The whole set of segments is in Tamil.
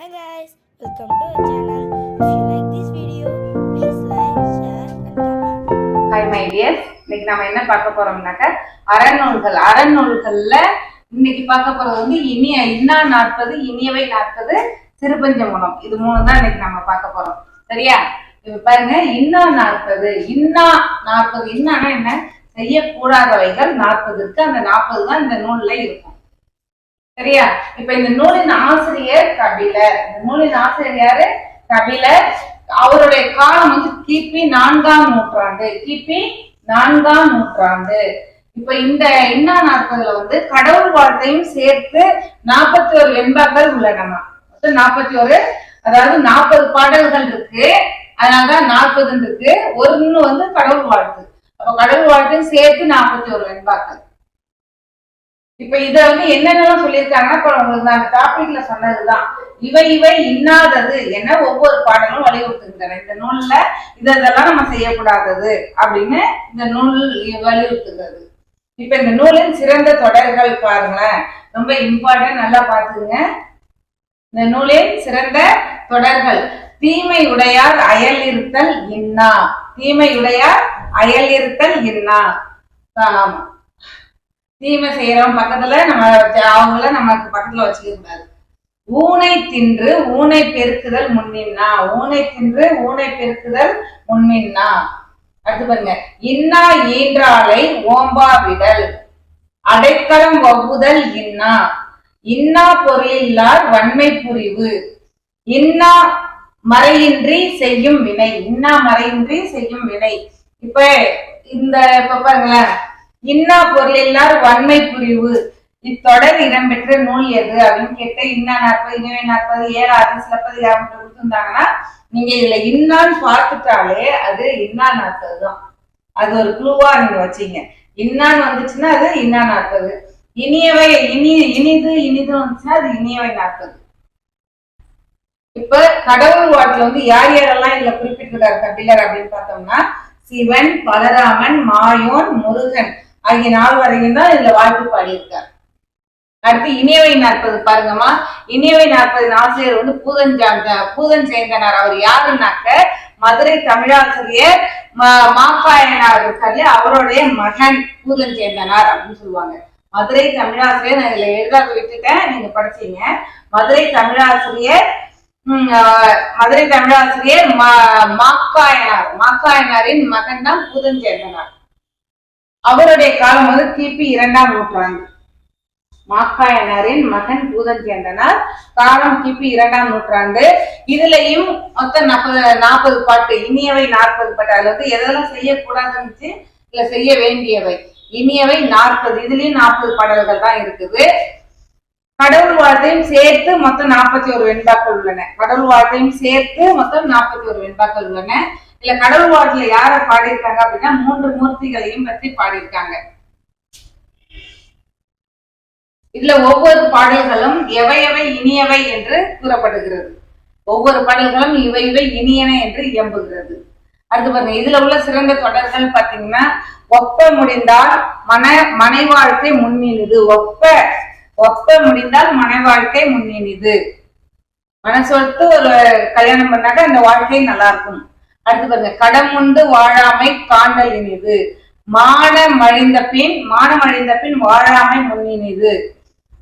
Hi guys, welcome to our channel. If you like this video, please like, share and comment. Hi my dears இன்னைக்கு நாம என்ன பார்க்க போறோம்னாக்க அறநூல்கள் அறநூல்கள்ல இன்னைக்கு பார்க்க போறது வந்து இனிய இன்னா நாற்பது இனியவை நாற்பது சிறுபஞ்சமூலம் இது மூணு தான் இன்னைக்கு நம்ம பார்க்க போறோம். சரியா? இப்ப பாருங்க இன்னா நாற்பது இன்னா நாற்பது. இன்னானா என்ன? செய்யக்கூடாதவைகள் நாற்பது இருக்கு அந்த நாற்பது தான் இந்த நூல்ல இருக்கும். சரியா? இப்ப இந்த நூலின் ஆசிரியர் கபிலர். இந்த நூலின் ஆசிரியர் யாரு? கபிலர். அவருடைய காலம் வந்து கிபி நான்காம் நூற்றாண்டு. கிபி நான்காம் நூற்றாண்டு. இப்ப இந்த இன்னா நாற்பதுல வந்து கடவுள் வாழ்த்தையும் சேர்த்து நாற்பத்தி ஒரு வெண்பாக்கள் உள்ளனமா? நாற்பத்தி ஒரு அதாவது நாற்பது பாடல்கள் இருக்கு. அதனாலதான் நாற்பதுன்னு இருக்கு ஒன்னு வந்து கடவுள் வாழ்த்து. அப்ப கடவுள் வாழ்த்தையும் சேர்த்து நாற்பத்தி ஒரு வெண்பாக்கள் இப்ப இத வந்து என்னென்னலாம் சொல்லியிருக்காங்கன்னா இப்ப உங்களுக்கு அந்த டாபிக்ல சொன்னதுதான். இவை இவை இன்னாதது என ஒவ்வொரு பாடலும் வலியுறுத்துகின்றன. இந்த நூல்ல இது இதெல்லாம் நம்ம செய்யக்கூடாதது அப்படின்னு இந்த நூல் வலியுறுத்துகிறது. இப்ப இந்த நூலின் சிறந்த தொடர்கள் பாருங்களேன். ரொம்ப இம்பார்ட்டன்ட் நல்லா பாத்துங்க இந்த நூலின் சிறந்த தொடர்கள். தீமை உடையார் அயல் இருத்தல் இன்னா. தீமை உடையார் அயல் இருத்தல் இன்னா. ஆமா. தீமை செய்யறவன் பக்கத்துல நம்ம அவங்கள நமக்கு பக்கத்துல வச்சுக்க கூடாது ஊனை தின்று ஊனை பெருக்குதல் முன்னின்னா ஊனை தின்று ஊனை பெருக்குதல் முன்னின்னா. அடுத்து பாருங்க இன்னா ஈன்றாலை ஓம்பா விடல் அடைக்கலம் வகுதல் இன்னா. இன்னா பொருளில்லார் வன்மை புரிவு. இன்னா மறையின்றி செய்யும் வினை இன்னா மறையின்றி செய்யும் வினை. இப்ப இந்த இப்ப பாருங்களேன் இன்னா பொருளில்லார் வன்மை புரிவு. இத்தொடர் இடம்பெற்ற நூல் எது? அப்படின்னு கேட்டு இன்னா நாற்பது இனிவை நாற்பது ஏழாவது சிலப்பதிகாரம் கொடுத்துருந்தாங்கன்னா நீங்க இதுல இன்னான்னு பார்த்துட்டாலே அது இன்னா நாற்பது தான். அது ஒரு குழுவா நீங்க வச்சீங்க. இன்னான்னு வந்துச்சுன்னா அது இன்னா நாற்பது. இனியவை இனி இனிது இனிது வந்துச்சுன்னா அது இனியவை நாற்பது. இப்ப கடவுள் வாட்டில் வந்து யார் யாரெல்லாம் இதுல குறிப்பிட்டிருக்காரு கபிலர் அப்படின்னு பார்த்தோம்னா சிவன் பலராமன் மாயோன் முருகன். ஆகிய நால்வரையும் தான் இதுல வாழ்த்து பாடியிருக்கார். அடுத்து இனியவை நாற்பது பாருங்கம்மா. இனியவை நாற்பது ஆசிரியர் வந்து பூதஞ்சாங்க பூதஞ்சேந்தனார் அவர் யாருன்னாக்க மதுரை தமிழாசிரியர் மாப்பாயனார் மாக்காயனார் இருக்காரு அவருடைய மகன் பூதஞ்சேந்தனார் அப்படின்னு சொல்லுவாங்க. மதுரை தமிழாசிரியர் நான் இதுல எழுதாத விட்டுட்டேன் நீங்க படிச்சீங்க மதுரை தமிழாசிரியர் மதுரை தமிழாசிரியர் மா- மாக்காயனார் மாக்காயனாரின் மகன் தான் பூதஞ்சேந்தனார் அவருடைய காலம் வந்து கிபி இரண்டாம் நூற்றாண்டு. மாக்காயனாரின் மகன் பூதஞ்சேந்தனார் காலம் கிபி இரண்டாம் நூற்றாண்டு. இதுலயும் மொத்தம் நாற்பது நாற்பது பாட்டு இனியவை நாற்பது பாட்டு. அதுல வந்து எதெல்லாம் செய்யக்கூடாதுன்னு இல்ல செய்ய வேண்டியவை. இனியவை நாற்பது. இதுலயும் நாற்பது பாடல்கள் தான் இருக்குது. கடவுள் வாழ்த்தையும் சேர்த்து மொத்தம் நாற்பத்தி ஒரு வெண்பாக்கள் உள்ளன. கடவுள் வாழ்த்தையும் சேர்த்து மொத்தம் நாற்பத்தி ஒரு வெண்பாக்கள் உள்ளன. இல்ல கடவுள் வாழ்த்துல யார பாடியிருக்காங்க அப்படின்னா மூன்று மூர்த்திகளையும் பற்றி பாடியிருக்காங்க. இதுல ஒவ்வொரு பாடல்களும் எவை எவை இனியவை என்று கூறப்படுகிறது. ஒவ்வொரு பாடல்களும் இவை இவை இனியன என்று இயம்புகிறது. அடுத்து பாருங்க இதுல உள்ள சிறந்த தொடர்கள் பாத்தீங்கன்னா ஒப்ப முடிந்தால் மன மனை வாழ்க்கை முன்னினுது. ஒப்ப ஒப்ப முடிந்தால் மனை வாழ்க்கை முன்னினுது. மனசு ஒரு கல்யாணம் பண்ணாக்க அந்த வாழ்க்கை நல்லா இருக்கும். அடுத்து பாருங்க கடமுண்டு வாழாமை காண்டல் இனிது மான மழிந்த பின் மானம் அழிந்த பின் வாழாமை முன்னினிது.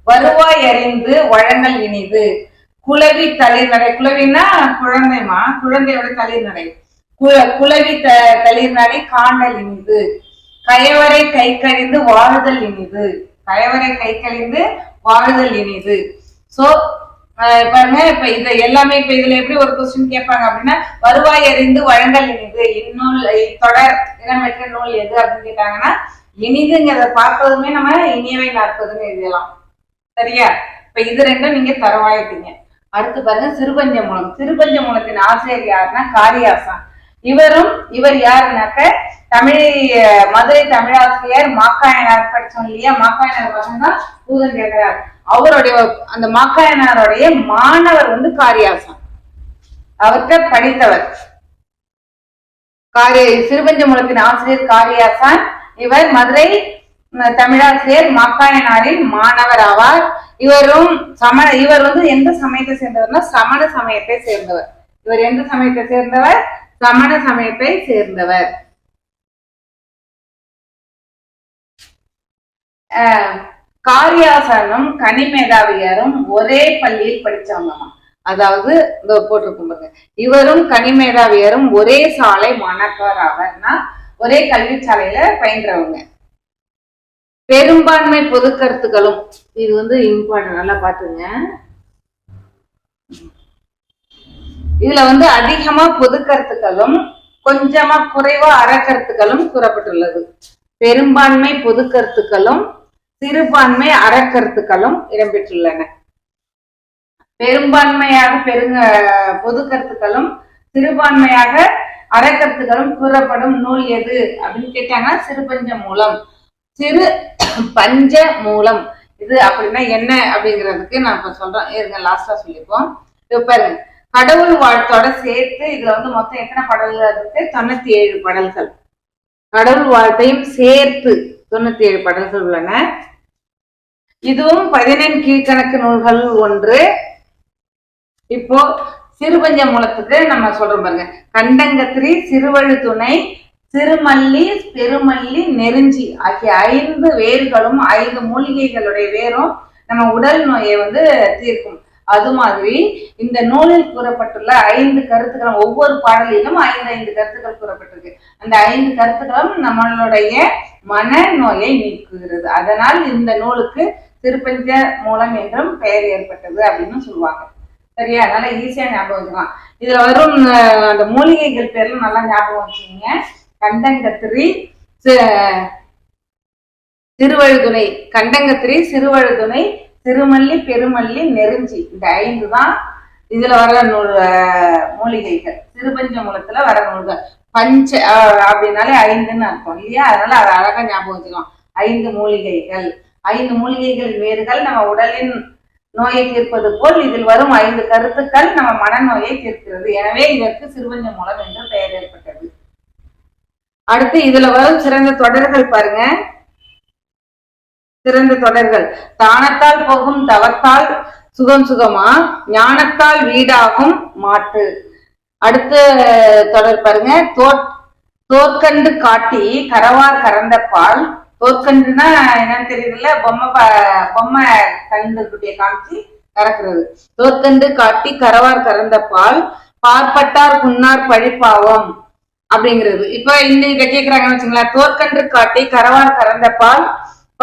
வருவாய் அறிந்து வழங்கல் இனிது. குலவி தளிர் நடை குளவின்னா குழந்தைமா குழந்தையோட தளிர்நடை கு- குலவி த தளிர் நடை காண்டல் இனிது. கயவரை கை கழிந்து வாழுதல் இனிது. கயவரை கை கழிந்து வாழுதல் இனிது. சோ பாருங்க இப்ப இது எல்லாமே இப்ப இதுல எப்படி ஒரு கொஸ்டின் கேட்பாங்க அப்படின்னா வருவாய் அறிந்து வழங்கல் இனிது இந்நூல் தொடர் இடம்பெற்ற நூல் எது அப்படின்னு கேட்டாங்கன்னா இனிதுங்கிறத பார்த்ததுமே நம்ம இனியவை நாற்பதுன்னு எழுதலாம். சரியா? இப்ப இது ரெண்டும் நீங்க தரவாயிட்டீங்க. அடுத்து பாருங்க சிறுபஞ்ச மூலம் சிறுபஞ்ச மூலத்தின் ஆசிரியர் யாருன்னா காரியாசான் இவரும் இவர் யாருனாக்க தமிழ் மதுரை தமிழாசிரியர் மாக்காயனார் படிச்சோம் இல்லையா? மாக்காயனார் மகன் பூதன் கேட்கிறார் அவருடைய அந்த மாக்காயனாருடைய மாணவர் வந்து காரியாசம் அவர்கிட்ட படித்தவர். காரிய சிறுபஞ்சமூலத்தின் ஆசிரியர் காரியாசான். இவர் மதுரை தமிழாசிரியர் மாக்காயனாரின் மாணவர் ஆவார். இவரும் சமண இவர் வந்து எந்த சமயத்தை சேர்ந்தவர்னா சமண சமயத்தை சேர்ந்தவர். இவர் எந்த சமயத்தை சேர்ந்தவர்? சமண சமயத்தை சேர்ந்தவர். காரியாசனும் கனிமேதாவியாரும் ஒரே பள்ளியில் படிச்சாங்கம்மா. அதாவது இந்த போட்டிருக்கும் பாருங்க. இவரும் கனிமேதாவியரும் ஒரே சாலை மாணாக்கர் ஆவர்னா ஒரே கல்வி சாலையில பயின்றவங்க. பெரும்பான்மை பொது கருத்துக்களும் இது வந்து இம்பார்ட்டன் நல்லா பாத்துங்க இதுல வந்து அதிகமா பொது கருத்துக்களும் கொஞ்சமா குறைவா அறக்கருத்துக்களும் கூறப்பட்டுள்ளது. பெரும்பான்மை பொது கருத்துக்களும் சிறுபான்மை அறக்கருத்துக்களும் இடம்பெற்றுள்ளன. பெரும்பான்மையாக பெருங்க பொது கருத்துக்களும் சிறுபான்மையாக அறக்கருத்துக்களும் கூறப்படும் நூல் எது அப்படின்னு கேட்டாங்கன்னா சிறுபஞ்ச மூலம். சிறு பஞ்ச மூலம். இது அப்படின்னா என்ன அப்படிங்கிறதுக்கு நான் இப்ப சொல்றேன். இருங்க லாஸ்டா சொல்லிப்போம். இப்ப பாருங்க. கடவுள் வாழ்த்தோட சேர்த்து இதுல வந்து மொத்தம் எத்தனை பாடல்கள் இருக்கு? தொண்ணூத்தி ஏழு பாடல்கள் கடவுள் வாழ்த்தையும் சேர்த்து தொண்ணூத்தி ஏழு பாடல்கள் உள்ளன. இதுவும் பதினெண் கீழ்கணக்கு நூல்கள் ஒன்று. இப்போ சிறுபஞ்ச மூலத்துக்கு நம்ம சொல்றோம் பாருங்க. கண்டங்கத்திரி சிறுவழு துணை சிறுமல்லி பெருமல்லி நெருஞ்சி ஆகிய ஐந்து வேர்களும் ஐந்து மூலிகைகளுடைய வேரும் நம்ம உடல் நோயை வந்து தீர்க்கும். அது மாதிரி இந்த நூலில் கூறப்பட்டுள்ள ஐந்து கருத்துக்களும் ஒவ்வொரு பாடலிலும் ஐந்து ஐந்து கருத்துக்கள் கூறப்பட்டிருக்கு. அந்த ஐந்து கருத்துக்களும் நம்மளுடைய மன நோயை நீக்குகிறது. அதனால் இந்த நூலுக்கு திருப்பஞ்ச மூலம் என்றும் பெயர் ஏற்பட்டது அப்படின்னு சொல்லுவாங்க. சரியா? அதனால ஈஸியா ஞாபகம் வச்சுக்கலாம். இதுல வரும் அந்த மூலிகைகள் பேர்ல நல்லா ஞாபகம் வச்சுக்கோங்க. கண்டங்கத்திரி திருவழுதுணை. கண்டங்கத்திரி சிறுவழுதுணை திருமல்லி பெருமல்லி நெருஞ்சி. இந்த ஐந்து தான் இதுல வர நூல் மூலிகைகள். சிறுபஞ்ச மூலத்துல வர நூல்கள். பஞ்ச அஹ், அப்படின்னாலே ஐந்துன்னு அர்த்தம். இல்லையா? அதனால அதை அழகா ஞாபகம் வச்சுக்கலாம். ஐந்து மூலிகைகள். ஐந்து மூலிகைகள் வேர்கள் நம்ம உடலின் நோயை தீர்ப்பது போல் இதில் வரும் ஐந்து கருத்துக்கள் நம்ம மனநோயை தீர்க்கிறது. எனவே இதற்கு சிறுபஞ்ச மூலம் என்று பெயர் ஏற்பட்டது. அடுத்து இதுல வரும் சிறந்த தொடர்கள் பாருங்க. சிறந்த தொடர்கள். தானத்தால் போகும் தவத்தால் சுகம் சுகமா? ஞானத்தால் வீடாகும் மாட்டு அடுத்த தொடர் பாருங்க. தோற் தோற்கண்டு காட்டி கரவார் கறந்த பால் தோற்கண்டுனா என்னன்னு தெரியல பொம்மை பொம்மை கண்டுக்குட்டிய காமிச்சு கறக்குறது. தோற்கண்டு காட்டி கரவார் கறந்த பால் பார்ப்பட்டார் புன்னார் பழிப்பாவம் அப்படிங்கிறது. இப்ப இன்னைக்கு கேட்கிறாங்கன்னு வச்சுங்களேன். தோற்கன்று காட்டி கரவார் கறந்த பால்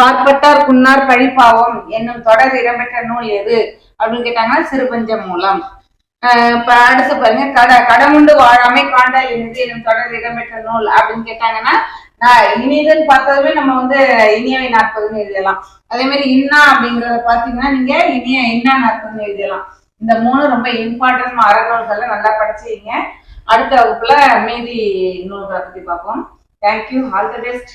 பார்ப்பட்டார் குன்னார் பழிப்பாவம். என்னும் தொடர் இடம்பெற்ற நூல் எது? அப்படின்னு கேட்டாங்கன்னா சிறுபஞ்சம் மூலம். ஆஹ் அடுத்து பாருங்க. கட கடமுண்டு வாழாமை காண்டால் இனிது என்னும் தொடர் இடம்பெற்ற நூல் அப்படின்னு கேட்டாங்கன்னா இனிதுன்னு பார்த்ததுமே நம்ம வந்து இனியவை நாற்பதுன்னு எழுதலாம். அதே மாதிரி இன்னா அப்படிங்கறத பாத்தீங்கன்னா நீங்க இனிய இன்னா நாற்பதுன்னு எழுதலாம். இந்த மூணு ரொம்ப இம்பார்ட்டன்ட் அறநூல்களை நல்லா படிச்சீங்க அடுத்த வகுப்புல மீதி நூல்களை பத்தி பார்ப்போம். Thank you all the best